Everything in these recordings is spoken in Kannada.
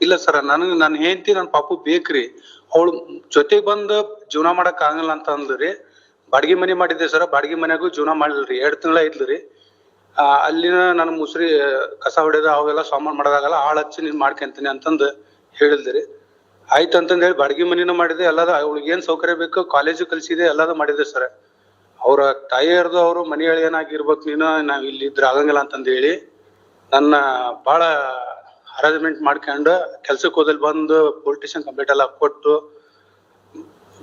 ಇಲ್ಲ ಸರ್, ನನಗೆ ನನ್ನ ಹೆಂಡತಿ ನನ್ನ ಪಾಪು ಬೇಕ್ರಿ. ಅವಳು ಜೊತೆಗೆ ಬಂದು ಜೀವನ ಮಾಡಕ್ ಆಗಲ್ಲ ಅಂತ ಅಂದ್ರಿ ಬಾಡಿಗೆ ಮನೆ ಮಾಡಿದ್ದೆ ಸರ್, ಬಾಡಿಗೆ ಮನೆಗೂ ಜೀವನ ಮಾಡಿಲ್ರಿ ಎರಡು ತಿಂಗಳ ಆ, ಅಲ್ಲಿನ ನನ್ನ ಮುಸ್ರಿ, ಕಸ ಹೊಡೆದ ಅವೆಲ್ಲ ಸಾಮಾನು ಮಾಡೋದಾಗಲ್ಲ ಆಳ್ ಹಚ್ಚಿ ನೀನು ಮಾಡ್ಕೊಂತೀನಿ ಅಂತಂದು ಹೇಳಿದ್ರಿ ಆಯ್ತು ಅಂತಂದ್ ಹೇಳಿ ಬಾಡಿಗೆ ಮನಿನ ಮಾಡಿದೆ, ಎಲ್ಲದ ಅವಳಿಗೆ ಏನು ಸೌಕರ್ಯ ಬೇಕು ಕಾಲೇಜು ಕಲ್ಸಿದೆ, ಎಲ್ಲದ ಮಾಡಿದೆ ಸರ್. ಅವ್ರ ತಾಯಿಯರ್ದು ಅವರು ಮನೆಯೊಳಗೆ ಏನಾಗಿರ್ಬೇಕು ನೀನು, ನಾವು ಇಲ್ಲಿ ಇದ್ರ ಆಗಂಗಿಲ್ಲ ಅಂತಂದು ಹೇಳಿ ನನ್ನ ಬಹಳ ಹರಾಜ್ಮೆಂಟ್ ಮಾಡ್ಕೊಂಡು ಕೆಲ್ಸಕ್ಕೆ ಹೋದಲ್ಲಿ ಬಂದು ಪೊಲಿಟಿಷಿಯನ್ ಕಂಪ್ಲೀಟ್ ಎಲ್ಲ ಕೊಟ್ಟು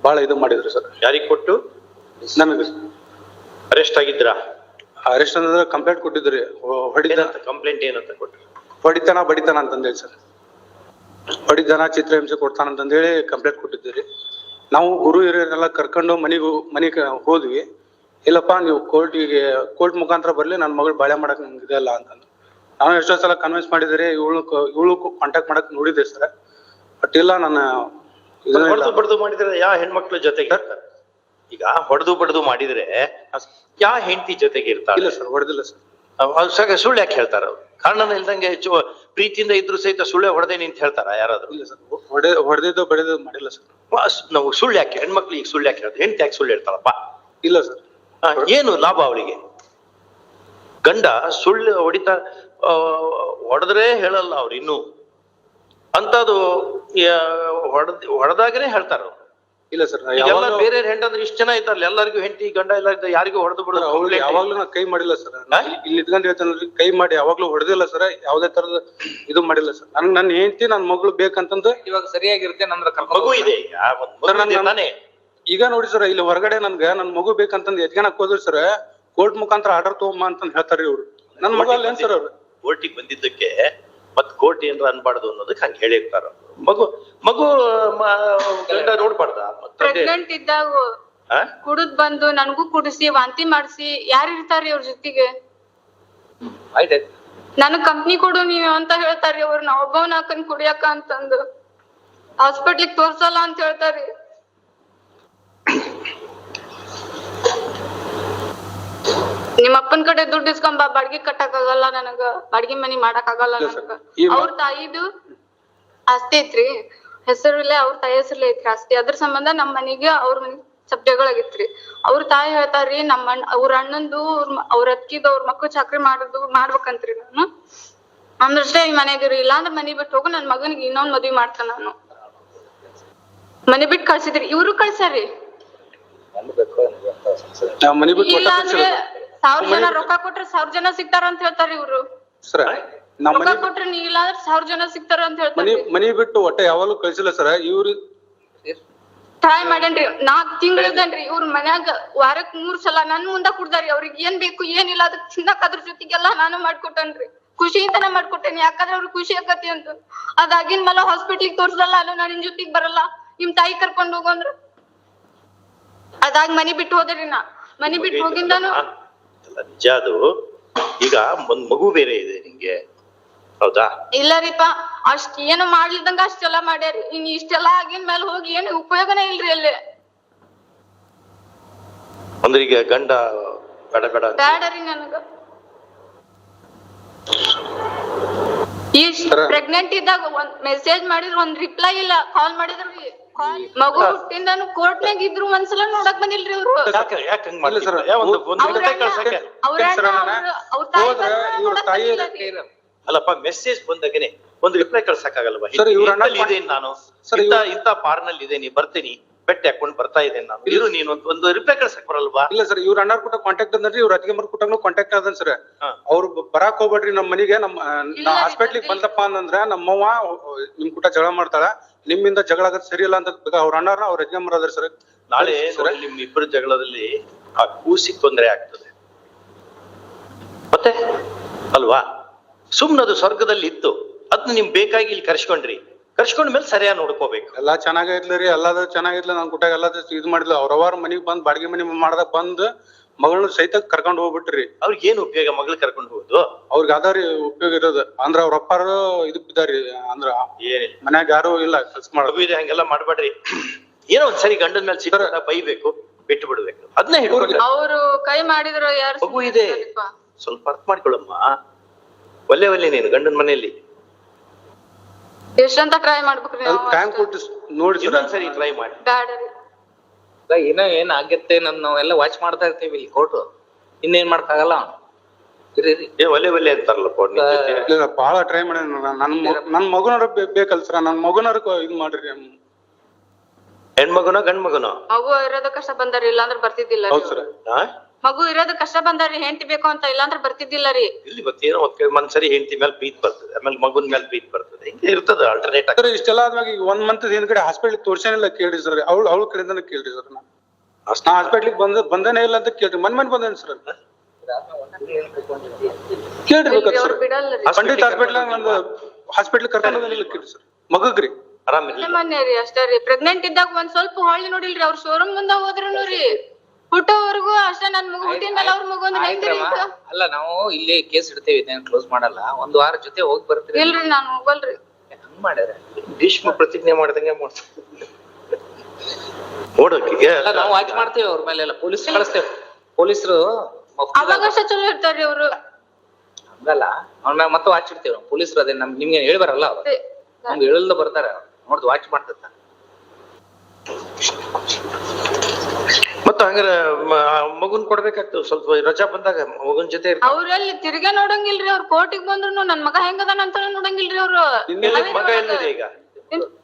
ಬಹಳ ಇದು ಮಾಡಿದ್ರು ಸರ್. ಯಾರಿಗೆ ಕೊಟ್ಟು? ನಮಗೆ ಅರೆಸ್ಟ್ ಆಗಿದ್ರಾ? ಅರೆಸ್ಟ್ ಅಂದ್ರೆ ಕಂಪ್ಲೇಂಟ್ ಕೊಟ್ಟಿದ್ರಿ. ಹೊಡಿತನ ಏನಂತ ಕಂಪ್ಲೇಂಟ್ ಏನಂತ ಕೊಟ್ಟು ಹೊಡಿತಾನ ಬಡಿತಾನ ಅಂತಂದೇಳಿ ಸರ್. ಹೊಡಿತಾನ ಚಿತ್ರಹಿಂಸೆ ಕೊಡ್ತಾನ ಅಂತಂದೇಳಿ ಕಂಪ್ಲೇಂಟ್ ಕೊಟ್ಟಿದ್ದೀರಿ. ನಾವು ಗುರು ಹಿರಿಯರನ್ನೆಲ್ಲ ಕರ್ಕೊಂಡು ಮನೆಗೆ ಮನೆಗೆ ಹೋದ್ವಿ. ಇಲ್ಲಪ್ಪ ನೀವು ಕೋರ್ಟಿಗೆ ಕೋರ್ಟ್ ಮುಖಾಂತರ ಬರಲಿ ನನ್ನ ಮಗಳು ಬಾಳೆ ಮಾಡಕ್ ನಂಗೆ ಇದೆಲ್ಲ ಅಂತಂದು. ನಾನು ಎಷ್ಟೋ ಸಲ ಕನ್ವಿನ್ಸ್ ಮಾಡಿದಿರಿ ಇವಳು ಇವಳು ಕಾಂಟ್ಯಾಕ್ಟ್ ಮಾಡಕ್ ನೋಡಿದ್ದೆ ಸರ್ ಬಟ್ ಇಲ್ಲ ನನ್ನ. ಹೊಡೆದು ಬಡ್ದು ಮಾಡಿದ್ರೆ ಯಾವ ಹೆಣ್ಮಕ್ಳ ಜೊತೆಗೆ ಇರ್ತಾರೆ? ಈಗ ಹೊಡೆದು ಬಡ್ದು ಮಾಡಿದ್ರೆ ಯಾವ ಹೆಂಡತಿ ಜೊತೆಗೆ ಇಲ್ಲ ಸರ್ ಹೊಡೆದಿಲ್ಲ ಸರ್ ಅವ್ರು ಸುಳ್ಳು ಯಾಕೆ ಹೇಳ್ತಾರ ಅವ್ರು? ಕಾರಣನ ಇಲ್ದಂಗೆ ಹೆಚ್ಚು ಪ್ರೀತಿಯಿಂದ ಇದ್ರು ಸಹಿತ ಸುಳ್ಳೆ ಹೊಡೆದೇನಿ ನಿಂತ ಹೇಳ್ತಾರ ಯಾರಾದ್ರು? ಇಲ್ಲ ಸರ್ ಹೊಡೆ ಹೊಡೆದಿದ್ದು ಬಡಿದು ಮಾಡಿಲ್ಲ ಸರ್ ನಾವು ಸುಳ್ಳು ಯಾಕೆ ಹೆಣ್ಮಕ್ಳು ಈಗ ಸುಳ್ಳು ಯಾಕೆ ಹೇಳ್ತಾರೆ? ಹೆಂಡತಿ ಯಾಕೆ ಸುಳ್ಳು ಹೇಳ್ತಾರಪ್ಪ ಇಲ್ಲ ಸರ್ ಏನು ಲಾಭ ಅವಳಿಗೆ? ಗಂಡ ಸುಳ್ಳು ಹೊಡಿತಾ ಹೊಡೆದ್ರೆ ಹೇಳಲ್ಲ ಅವ್ರು ಇನ್ನು. ಅಂತದು ಹೊಡೆದ ಹೊಡೆದಾಗನೇ ಹೇಳ್ತಾರ ಅವ್ರು. ಇಲ್ಲ ಸರ್ ಎಲ್ಲ ಯಾವಾಗ್ಲೂ ಬೇರೆ ಹೆಂಡಂದ್ರೆ ಇಷ್ಟ ಜನ ಇದ್ದಾರಲ್ಲ ಎಲ್ಲರಿಗೂ ಹೆಂಡತಿ ಗಂಡ ಎಲ್ಲ ಇದ್ದ ಯಾರಿಗೂ ಹೊಡೆದು ಬಿಡೋದು ಯಾವಾಗ್ಲೂ ನಾ ಕೈ ಮಾಡಿಲ್ಲ ಸರ್? ಇಲ್ಲಿ ಇದ್ಕೊಂಡ್ ಹೇಳ್ತಾನೆ ಕೈ ಮಾಡಿ ಯಾವಾಗ್ಲೂ ಹೊಡೆದಿಲ್ಲ ಸರ್ ಯಾವ್ದೇ ತರದ ಇದು ಮಾಡಿಲ್ಲ ಸರ್. ನನ್ ನನ್ನ ಹೆಂಡತಿ ನನ್ ಮಗಳು ಬೇಕಂತಂದು ಇವಾಗ ಸರಿಯಾಗಿರುತ್ತೆ ನಂದ್ರ ಕರ್ಕೊಂಡ್ ಮಗು ಇದೆ. ಈಗ ನನ್ನ- ನೋಡಿ ಸರ್ ಇಲ್ಲಿ ಹೊರಗಡೆ ನನ್ಗ ನನ್ ಮಗು ಬೇಕಂತಂದು ಎತ್ಕೊಳಕ್ ಹೋದ್ರಿ ಸರ್ ಕೋರ್ಟ್ ಮುಖಾಂತರ ಆರ್ಡರ್ ತಗೊಂಬ ಅಂತ ಹೇಳ್ತಾರ್ರಿ ಇವ್ರು. ನನ್ ಮಗ ಅಲ್ಲ ಏನ್ ಸರ್ ಅವ್ರು? ಕೋರ್ಟಿಗೆ ಬಂದಿದ್ದಕ್ಕೆ ಮತ್ ಕೋರ್ಟ್ ಏನ್ರ ಅನ್ಬಾರ್ದು ಅನ್ನೋದಕ್ಕೆ ಹಂಗೆ ಹೇಳಿರ್ತಾರ ಮಗು ಮಗು ಗಂಡ ನೋಡ್ಬಾರ್ದ? ಪ್ರೆಗ್ನೆಂಟ್ ಇದ್ದಾಗ? ಕುಡಿದ್ ಬಂದು ನನಗೂ ಕುಡಿಸಿ ವಾಂತಿ ಮಾಡಿಸಿ ಯಾರು ಇರ್ತಾರ್ರಿ ಅವ್ರ ಜೊತೆಗೆ? ಆಯ್ತಾಯ್ತು. ನನಗ್ ಕಂಪ್ನಿ ಕೊಡು ನೀವು ಅಂತ ಹೇಳ್ತಾರ್ರಿ ಅವ್ರು ನಾ ಒಬ್ಬವ್ ಹಾಕನ್ ಕುಡಿಯಕ ಅಂತಂದು. ಹಾಸ್ಪಿಟ್ಲಿಗೆ ತೋರ್ಸಲ್ಲ ಅಂತ ಹೇಳ್ತಾರ್ರಿ ನಿಮ್ಮ ಅಪ್ಪನ ಕಡೆ ದುಡ್ಡು ಇಸ್ಕೊಂಬ ಬಾಡ್ಗಿ ಕಟ್ಟಕ್ ಆಗಲ್ಲ ನನಗ. ಬಾಡ್ಗಿ ಮನಿ ಮಾಡಕ್ ಆಗಲ್ಲ ಇಲ್ಲ sir. ನನಗ. ಈ ಮ- ಅವ್ರ ತಾಯಿದು ಆಸ್ತಿ ಐತ್ರಿ. ಹೆಸರಲ್ಲೇ ಅವ್ರ ತಾಯಿ ಹೆಸರಲ್ಲೇ ಐತ್ರಿ ಆಸ್ತಿ ಅದ್ರ ಸಂಬಂಧ ನಮ್ ಮನಿಗೆ ಅವ್ರ ಮನಿ ಸ್ವಲ್ಪ ಜಗಳ ಆಗಿತ್ರಿ ಅವ್ರ ತಾಯಿ ಹೇಳ್ತಾರ್ರಿ ನಮ್ಮ ಅಣ್ಣ ಅವ್ರ ಅಣ್ಣಂದು ಅವ್ರ ಮ- ಅವ್ರ ಅಕ್ಕಿದು ಅವ್ರ ಮಕ್ಳು ಚಾಕ್ರಿ ಮಾಡುದು ಮಾಡ್ಬೇಕಂತ್ರಿ ನಾನು. ಅಂದ್ರಷ್ಟೇ ಈ ಮನೆಗಿರಿ ಇಲ್ಲಾಂದ್ರ ಮನಿ ಬಿಟ್ಟು ಹೋಗು ನನ್ ಮಗನಿಗೆ ಇನ್ನೊಂದ್ ಮದ್ವಿ ಮಾಡ್ತಾನ ನಾನು. ಮನಿ ಬಿಟ್ಟು ಕಳ್ಸಿದ್ರಿ. ಇವ್ರು ಕಳ್ಸಾರಿ ನಾ ಮನಿ ಬಿಟ್ಟು ಇಲ್ಲ ಕೊಟ್ಟ ಅಂದ್ರೆ ಸಾವಿರ ಜನ ರೊಕ್ಕ ಕೊಟ್ರೆ ಸಾವಿರ ಜನ ಸಿಗ್ತಾರ ಅಂತ ಹೇಳ್ತಾರ ಇವ್ರು. ಸರ್ ನಾ ರೊಕ್ಕ ಮನಿ ಕೊಟ್ರೆ ನೀ ಇಲ್ಲ ಅಂದ್ರೆ ಸಾವಿರ ಜನ ಸಿಗ್ತಾರ ಅಂತ ಮನಿ ಹೇಳ್ತಾರ. ಮನಿ ಬಿಟ್ಟು ಒಟ್ಟ ಯಾವಾಗ್ಲೂ ಕಳ್ಸಿಲ್ಲ ಸರ್ ಇವ್ರು ಟ್ರೈ ಮಾಡೇನ್ರಿ ನಾಕ್ ತಿಂಗಳದನ್ರಿ ಇವ್ರ ಮನ್ಯಾಗ ವಾರಕ್ ಮೂರ್ ಸಲ ನನ್ ಮುಂದ ಕುಡ್ದಾರಿ ಅವ್ರಿಗೆ ಏನ್ ಬೇಕು ಏನಿಲ್ಲ ಅದಕ್ ತಿನ್ನಕ್ ಅದ್ರ ಜೊತೆಗೆಲ್ಲ ನಾನು ಮಾಡ್ಕೊಟ್ಟನ್ರಿ. ಖುಷಿಯಿಂದನ ಮಾಡ್ಕೊಟ್ಟೇನಿ ಯಾಕಂದ್ರೆ ಅವ್ರಿಗೆ ಖುಷಿ ಆಗತಿ ಅಂತ ಅದಾಗಿನ್ ಮೇಲೆ ಹಾಸ್ಪಿಟ್ಲಿಗೆ ತೋರ್ಸಲ್ಲ ಅಲ್ಲ ನಾನು ನಿನ್ ಜೊತೆಗ್ ಬರಲ್ಲ ನಿಮ್ ತಾಯಿ ಕರ್ಕೊಂಡ್ ಹೋಗು ಅಂದ್ರ. ಅದಾಗ್ ಮನಿ ಬಿಟ್ಟು ಹೋದ್ರಿ ನಾ. ಮನಿ ಬಿಟ್ಟು ಹೋಗಿಂದಾನು ನಿಜ ಅದು. ಈಗ ಒಂದ್ ಮಗು ಬೇರೆ ಇದೆ ನಿಂಗೆ. ಹೌದಾ? ಇಲ್ಲ ರೀಪ ಅಷ್ಟ್ ಏನು ಮಾಡ್ಲಿದಂಗ ಅಷ್ಟೆಲ್ಲ ಮಾಡ್ಯಾರಿ. ಇನ್ ಇಷ್ಟೆಲ್ಲ ಆಗಿನ ಮೇಲೆ ಹೋಗಿ ಏನು ಉಪಯೋಗನೇ ಇಲ್ರಿ ಅಲ್ಲಿ. ಅಂದ್ರೆ ಈಗ ಗಂಡ ಬೇಡ ಬೇಡ ಅಂತ- ಬ್ಯಾಡರಿ ನನಗ. ಈ ಪ್ರೆಗ್ನೆಂಟ್ ಇದ್ದಾಗ ಒಂದ್ ಮೆಸೇಜ್ ಮಾಡಿದ್ರ ಒಂದ್ ರಿಪ್ಲೈ ಇಲ್ಲ ಕಾಲ್ ಮಾಡಿದ್ರಿ ಮಗು ಹುಟ್ಟಿಂದಾನು ಕೋರ್ಟ್ನಾಗ ಇದ್ರು ಒಂದ್ಸಲ ನೋಡಕ್ ಬಂದಿಲ್ರಿ ಅವ್ರು ಯಾಕೆ ಯಾಕೆ ಹಂಗ್ ಇಲ್ಲ ಸರ್ ಒಂದು ಅವ್ರ ಕಳ್ಸಕ್ಕೆ. ಅವ್ರ ಹೋದ್ರೆ ಇವ್ರ ತಾಯಿ ಅಲ್ಲಪ್ಪ ಮೆಸೇಜ್ ಬಂದಾಗನೆ ಒಂದು ರಿಪ್ಲೈ ಕಳ್ಸಕ್ಕಾಗಲ್ವಾ ಸರ್ ಇವ್ರ ಇದೇನ್ ನಾನು? ಇಂತ ಇಂತ ಪಾರ್ನಲ್ಲಿ ಇದೇನಿ ಬರ್ತೀನಿ. ಬೆಟ್ಟ ಹಾಕೊಂಡ್ ಬರ್ತಾ ಇದ್ದೇನೆ ನಾನು. ಇರು ನೀನು ಒಂದು ಒಂದು ರಿಪ್ಲೈ ಕಳ್ಸಕ್ ಬರಲ್ವಾ? ಇಲ್ಲ ಸರ್ ಇವ್ರ ಅಣ್ಣಾರ್ ಕೂಟ ಕಾಂಟ್ಯಾಕ್ಟ್ ಅಂದ್ರಿ ಇವ್ರ ಅತ್ತಿಗೆ ಮರ್ ಕೂಟನು ಕಾಂಟ್ಯಾಕ್ಟ್ ಅದನ್ ಸರ್. ಅವ್ರು ಬರಾಕ್ ಹೋಗ್ಬೇಡ್ರಿ ನಮ್ ಮನಿಗೆ. ನಮ್ಮ ಹಾಸ್ಪಿಟ್ಲಿಗೆ. ಬಂದಪ್ಪ ಅಂತಂದ್ರ ನಮ್ಮವ್ವ ನಿಮ್ ಕೂಟ ಜಗಳ ಮಾಡ್ತಾಳ. ನಿಮ್ಮಿಂದ ಜಗಳ ಆಗದ್ ಸರಿ ಇಲ್ಲ ಅಂತ ಅವ್ರ ಅಣ್ಣಾರ ಅವ್ರ ಮರ ಅದ್ರ ಸರ್. ನಾಳೆ ನಿಮ್ ಇಬ್ಬರ ಜಗಳದಲ್ಲಿ ಆ ಕೂಸಿಗೆ ತೊಂದರೆ ಆಗ್ತದೆ. ಮತ್ತೆ? ಅಲ್ವಾ? ಸುಮ್ನದು ಸ್ವರ್ಗದಲ್ಲಿ ಇತ್ತು. ಅದನ್ನ ನಿಮ್ ಬೇಕಾಗಿ ಇಲ್ಲಿ ಕರ್ಸ್ಕೊಂಡ್ರಿ. ಕರ್ಸ್ಕೊಂಡ್ ಮೇಲೆ ಸರಿಯಾಗಿ ನೋಡ್ಕೋಬೇಕು. ಎಲ್ಲಾ ಚೆನ್ನಾಗೈತ್ಲಿ ರೀ ಎಲ್ಲಾದ್ರು ಚೆನ್ನಾಗೈತ್ಲ ನನ್ ಕುಟ್ಟಾಗ ಎಲ್ಲಾದ್ರು ಇದು ಮಾಡಿದ್ಲ ಅವ್ರವ್ರ ಮನಿಗ್ ಬಂದ್ ಬಾಡಿಗೆ ಮನಿ ಮಾಡ್ದಾಗ ಬಂದ್ ಮಗಳನ್ನ ಸಹಿತ ಕರ್ಕೊಂಡ್ ಹೋಗ್ಬಿಟ್ರಿ. ಅವ್ರಿಗೆ ಏನು ಉಪಯೋಗ ಮಗಳು ಕರ್ಕೊಂಡು ಹೋಗುದು? ಅವ್ರಿಗೆ ಅದಾರಿ ಉಪಯೋಗ ಇರೋದು. ಅಂದ್ರ ಅವ್ರ ಅಪ್ಪಾರು ಇದಕ್ ಬಿದ್ದಾರಿ ಅಂದ್ರ ಏನಿಲ್ಲ. ಮನ್ಯಾಗ ಯಾರು ಇಲ್ಲ ಕೆಲ್ಸ ಮಾಡೋದು ಇದೆ ಹಂಗೆಲ್ಲ ಮಾಡ್ಬೇಡ್ರಿ. ಏನೋ ಒಂದ್ಸರಿ ಗಂಡನ ಮೇಲೆ ಸಿಟ್ಟ ಬೈಬೇಕು ಬಿಟ್ಟು ಬಿಡ್ಬೇಕು. ಅದನ್ನ ಹಿಡ್ಕೊಂಡು ಅವರು ಕೈ ಮಾಡಿದ್ರು ಯಾರು ಮಗು ಇದೆ. ಸ್ವಲ್ಪ ಅರ್ಥ ಮಾಡ್ಕೊಳಮ್ಮ. ಒಲ್ಲೆ ಒಲ್ಲೆ ನೀನು ಗಂಡನ ಮನೆಯಲ್ಲಿ. ಎಷ್ಟಂತ ಟ್ರೈ ಮಾಡ್ಬೇಕ್ರಿ ನಾವು ಟೈಮ್ ಕೊಟ್ಟು ನೋಡಿ ಸರ್. ಟ್ರೈ ಮಾಡಿ. ಬ್ಯಾಡ ರೀ. ಇಲ್ಲ, ಏನೋ ಏನ್ ಆಗತ್ತೆ ನನ್ ನಾವೆಲ್ಲ ವಾಚ್ ಮಾಡ್ತಾ ಇರ್ತೀವಿ ಇಲ್ಲಿ ಕೋರ್ಟ್ ಇನ್ನೇನ್ ಮಾಡಕ್ಕಾಗಲ್ಲ. ಇರಿ ಇರಿ. ಏ ಒಲೆ ಒಲೆ ನಿಮ್ ಇಲ್ಲ ಬಾಳ ಟ್ರೈ ಮಾಡಿ ನನ್. ನನ್ನ ನನ್ ಮಗುನಾರ ಬೇ- ಬೇಕಲ್ ಸರ್. ನನ್ ಮಗುನಾರ ಇದು ಮಾಡ್ರಿ. ಹೆಣ್ಮಗನೋ ಗಂಡ್ ಮಗನೋ ಮಗು ಇರೋದ ಕಷ್ಟ ಬಂದಾರಿ ಇಲ್ಲಾಂದ್ರ ಬರ್ತಿದ್ದಿಲ್ಲ ಹೌದು ಸರ್. ಹಾ ಮಗು ಇರೋದು ಕಷ್ಟ ಬಂದಾರಿ ಹೆಂಡತಿ ಬೇಕು ಅಂತ ಇಲ್ಲಾಂದ್ರ ಬರ್ತಿದ್ದಿಲ್ಲ ರೀ. ಇಲ್ಲಿ ಕಡೆ ಮನ್ಸರಿ ಹೆಂಡತಿ ಮೇಲೆ ಪ್ರೀತಿ ಬರ್ತದೆ. ಆಮೇಲೆ ಮಗುನ್ ಮೇಲೆ ಪ್ರೀತಿ ಬರ್ತದೆ. ಹಿಂಗೆ ಇರ್ತದ ಆಲ್ಟರ್ನೇಟ್ ಸರ್ ಇಷ್ಟೆಲ್ಲ ಆದ್ಮೇಲೆ ಈಗ ಒಂದ್ ಮಂತ್ ಹಿಂದ್ಗಡೆ ಹಾಸ್ಪಿಟಲ್ ತೋರ್ಸೇನಿಲ್ಲ ಕೇಳಿ ಸರ್ ಅವ್ಳು ಅವ್ಳ ಕಡೆಯಿಂದನೇ ಕೇಳಿ ಸರ್ ನಾ ನಾ ಹಾಸ್ಪಿಟ್ಲಿಗೆ ಬಂದ ಬಂದೇನೇ ಇಲ್ಲ ಅಂತ ಕೇಳ್ರಿ. ಮನ್ ಮನ್ ಬಂದೇನಿ ಸರ್ ಕೇಳ್ರಿ ಬೇಕಾದ್ರೆ ಸರ್ ಪಂಡಿತ್ ಹಾಸ್ಪಿಟ್ಲ್ ಒಂದು ಹಾಸ್ಪಿಟ್ಲ್ ಕರ್ಕೊಂಡು ಬಂದಿಲ್ಲ ಕೇಳಿ ಸರ್ ಮಗಗ್ರಿ. ಮೊನ್ನೆ ರೀ ಅಷ್ಟೇ ರೀ. ಪ್ರೆಗ್ನೆಂಟ್ ಇದ್ದಾಗ ಒಂದ್ ಸ್ವಲ್ಪ ಹೊಳ್ಳಿ ನೋಡಿಲ್ರಿ. ಅವ್ರ ಶೋರೂಮ್ ಮುಂದ ಹೋದ್ರುನು ರೀ. ಹುಟ್ಟೋವರೆಗೂ ಅಷ್ಟೇ ನನ್ ಮಗು ಹುಟ್ಟಿದ ಮೇಲೆ ಅವ್ರ ಮಗು ಅಂದ್ರೆ ಹೆಂಗ್ರಿ ಇದು? ಅಲ್ಲ ನಾವು ಇಲ್ಲಿ ಕೇಸ್ ಇಡ್ತೇವೆ ಇದೇನ್ ಕ್ಲೋಸ್ ಮಾಡಲ್ಲ. ಒಂದ್ ವಾರ ಜೊತೆ ಹೋಗಿ ಬರ್ತೀವಿ ಇಲ್ರಿ ನಾನ್ ಹೋಗಲ್ರಿ. ಹಂಗ್ ಮಾಡ್ಯಾರ ಭೀಷ್ಮ ಪ್ರತಿಜ್ಞೆ ಮಾಡ್ದಂಗೆ ಮಾಡ್ತಾರೆ ನೋಡೋಕಿಗೆ ಅಲ್ಲ ನಾವು ವಾಚ್ ಮಾಡ್ತೇವೆ ಅವ್ರ ಮೇಲೆ ಎಲ್ಲ ಪೊಲೀಸ್ ಕಳಿಸ್ತೇವೆ. ಪೊಲೀಸರು ಅವಕಾಶ ಚಲೋ ಇರ್ತಾರ್ರಿ ಅವ್ರು. ಹಂಗಲ್ಲ. ಅವ್ನ ಮ್ಯಾಗ ಮತ್ತೆ ವಾಚ್ ಇಡ್ತೇವೆ ಪೊಲೀಸರು ಅದೇ ನಮ್ ನಿಮ್ಗೆ ಹೇಳಿ ಬರಲ್ಲ ಅವ್ರು. ನಮ್ಗೆ ಹೇಳಲ್ದ ಬರ್ತಾರೆ ನೋಡ್ದು ವಾಚ್ ಮಾಡ್ತಿರ್ತಾರ ಹಂಗಾರ ಮಗುನ್ ಕೊಡ್ಬೇಕಾಗ್ತದ ಸ್ವಲ್ಪ ರಜಾ ಬಂದಾಗ ಮಗುನ್ ಜೊತೆ ಇರ್ತಾರೆ. ಅವ್ರಲ್ಲಿ ತಿರ್ಗಾ ನೋಡಂಗಿಲ್ರಿ ಅವ್ರ ಕೋರ್ಟಿಗ್ ಬಂದ್ರು ನನ್ ಮಗ ಹೆಂಗದಾನ ಅಂತ ನೋಡಂಗಿಲ್ರಿ ಅವ್ರು. ಮಗ ಎಲ್ಲಿದೆ ಈಗ?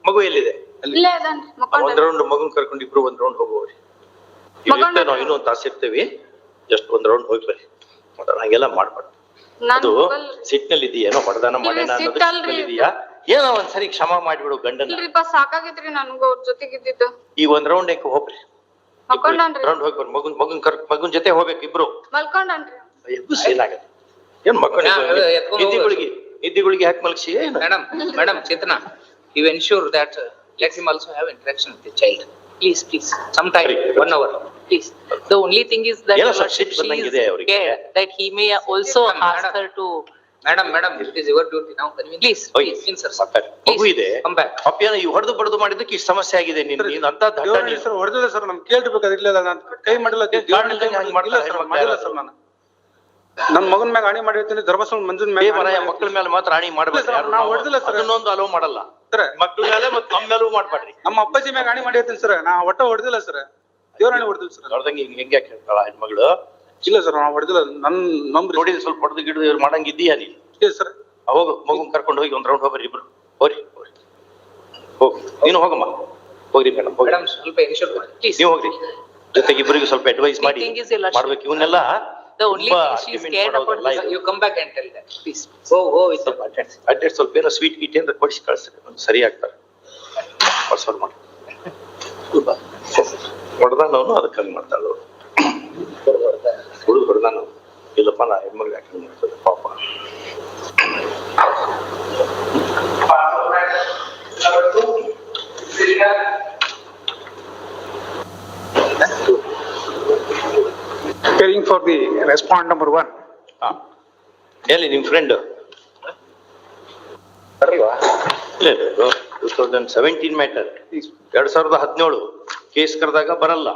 ಮಗು ಎಲ್ಲಿದೆ? ಇಲ್ಲೇ ಅದಾನ್ರಿ ಒಂದ್ ಮಕ್ಕೊಂಡ ರೌಂಡ್ ಮಗುನ್ ಕರ್ಕೊಂಡು ಇಬ್ರು ಒಂದ್ ರೌಂಡ್ ಹೋಗುವವ್ರಿ. ಇನ್ನೊಂದ್ ತಾಸ ಇನ್ನೂ ಒಂದ್ ತಾಸು ಇರ್ತೀವಿ. ಜಸ್ಟ್ ಒಂದ್ ರೌಂಡ್ ಹೋಗಿ ಬರ್ರಿ. ಮತ್ತೆ ಹಂಗೆಲ್ಲ ಮಾಡ್ಬಾರ್ದು. ನಾನ್ ಅದು ಹೋಗಲ್ರಿ ಸಿಟ್ನಲ್ಲಿ ಇದೆಯೇನೋ ಹೊಡೆದಾನ ಇಲ್ರಿ, ಮಾಡ್ಯಾನ ಅನ್ನೋದು ಸಿಟ್ಟಲ್ರಿ ಸಿಟ್ನಲ್ಲಿ ಇದೆಯಾ ಏನೋ ಒಂದ್ಸರಿ ಕ್ಷಮ ಮಾಡ್ಬಿಡು ಗಂಡನ ಇಲ್ರಿಪ್ಪ ಸಾಕಾಗೈತ್ರಿ ನನ್ಗೂ ಅವ್ರ ಜೊತೆಗಿದ್ದಿದ್ದು. ಈ ಒಂದ್ ರೌಂಡ್ ಯಾಕೆ ಹೋಗ್ರಿ. ಮಕ್ಕೊಂಡನ್ರಿ ರೌಂಡ್ ಹೋಗಿ ಬರ್ರಿ ಮಗುನ್ ಮಗುನ್ ಕರ್ ಮಗುನ್ ಜೊತೆ ಹೋಗ್ಬೇಕು ಇಬ್ರು. ಮಲ್ಕೊಂಡ್ರಿ ಏನಾಗತ್ತೆ ಏನ್ ನಿದ್ದಿಗಳಿಗೆ ಹಾಕಿ ಮಲಗಿಸಿ? Madam madam Chetana you ensure that let him also have interaction with the child please please some time one hour please The only thing is that that he may also ಬಂದಂಗಿದೆ madam madam it is your duty ನಾವು ಪ್ಲೀಸ್ please, ಸರ್. ಮಗು ಇದೆ ಕಮ್ ಬ್ಯಾಕ್ ಈ ಹೊಡೆದು ಬಡದು ಮಾಡಿದ್ದಕ್ಕೆ ಇಷ್ಟು ಸಮಸ್ಯೆ ಆಗಿದೆ ನಿನ್ ನೀನ್ ಅಂತ ದಡ್ಡ ನೀನು. ಸರ್ ಹೊಡೆದಿಲ್ಲ ಸರ್ ನಾನು ಕೇಳ್ಬೇಕಾದ್ರೆ ಅದಿಲ್ಲ ನಾನು ಕೈ ಮಾಡಿಲ್ಲ ಇಲ್ಲ ಸರ್ ಮಾಡಿಲ್ಲ. ಸರ್ ನಾನು. ನನ್ ಮಗನ ಮ್ಯಾಗ ಅಣಿ ಮಾಡಿರ್ತೀನಿ ಧರ್ಮಸ್ಥಳ ಮಂಜುನ್ ಏ ಮ್ಯಾಗ ಮನೆಯ ಮಕ್ಕಳ ಮೇಲೆ ಮಾತ್ರ ರಾಣಿ ಮಾಡಬೇಕು ಯಾರು ನಾವು. ಹೊಡ್ದಿಲ್ಲ ಸರ್. ಇನ್ನೊಂದು ಅಲೋ ಮಾಡಲ್ಲ. ಸರ್. ಮಕ್ಕಳ ಮೇಲೆ ಮತ್ತೆ ನಮ್ಮ ಮೇಲೂ ಮಾಡ್ಬೇಡ್ರಿ. ನಮ್ಮ ಅಪ್ಪಾಜಿ ಮ್ಯಾಗ ಮಾಡಿ ಮಾಡಿರ್ತೀನಿ ಸರ್. ನಾ ಒಟ್ಟ ಹೊಡೆದಿಲ್ಲ ಸರ್. ದೇವ್ರ ಅಣಿ ಹೊಡೆದಿಲ್ಲ ಸರ್. ನೋಡ್ದಂಗೆ ಹಿಂಗ್ ಹೆಂಗೆ ಹೇಳ್ತಾಳ ಹೆಣ್ಮಗಳು. ಇಲ್ಲ ಸರ್ ನಾವು ಹೊಡೆದಿಲ್ಲ. ನನ್ ನಂಬ್ರಿ ನೋಡಿ ಸ್ವಲ್ಪ ಹೊಡೆದು ಗಿಡದು ಇವ್ರು ಮಾಡಂಗಿದ್ದೀಯಾ ನೀನು? ಇಲ್ಲ ಸರ್ ಹೋಗು ಮಗು ಕರ್ಕೊಂಡು ಹೋಗಿ ಒಂದು ರೌಂಡ್ ಹೋಗ್ರಿ ಇಬ್ರು. ಹೋಗ್ರಿ ಹೋಗ್ರಿ. ಹೋಗಿ. ನೀನು ಹೋಗಮ್ಮ. ಹೋಗ್ರಿ ಮೇಡಮ್ ಮೇಡಮ್ ಸ್ವಲ್ಪ ಎನ್ಶೂರ್ ಮಾಡಿ. ಪ್ಲೀಸ್ ನೀವು ಹೋಗ್ರಿ. ಜೊತೆಗೆ ಇಬ್ಬರಿಗೂ ಸ್ವಲ್ಪ ಅಡ್ವೈಸ್ ಮಾಡಿ. thing is your ಮಾಡ್ಬೇಕು. ಇವನ್ನೆಲ್ಲ The only ತುಂಬಾ thing she's argument scared about ಮಾಡೋದಲ್ಲ is ಇದು. You come back and tell that please go go with ಸ್ವಲ್ಪ ಏನೋ ಸ್ವೀಟ್ ಗೀಟ್ ಏನಾರ ಕೊಡಿಸಿ ಕಳಿಸ್ರಿ. ಸರಿ ಆಗ್ತಾರೆ. ಹೊಡ್ಸೋರ್ ಮಾಡಿ. ಹೊಡೆದಾನ ಅವನು ಅದಕ್ಕೆ ಹಂಗೆ ಮಾಡ್ತಾಳೆ ಅವಳು ಹುಡುಗ ಹೊಡೆದ ನಾನು ಇಲ್ಲಪ್ಪ ನಾ ಹೆಣ್ಮಗ್ಳು ಯಾಕೆ ಮಾಡ್ತದೆ ಪಾಪ Hearing for the respond number one. ಹಾ. ಎಲ್ಲಿ ನಿಮ್ ಫ್ರೆಂಡ್ ಬರಲ್ವಾ ಟೂ ತೌಸಂಡ್ ಸೆವೆಂಟೀನ್ ಮ್ಯಾಟರ್ ಎರಡ್ ಸಾವಿರದ ಹದಿನೇಳು. ಕೇಸ್ ಕರೆದಾಗ ಬರಲ್ಲ.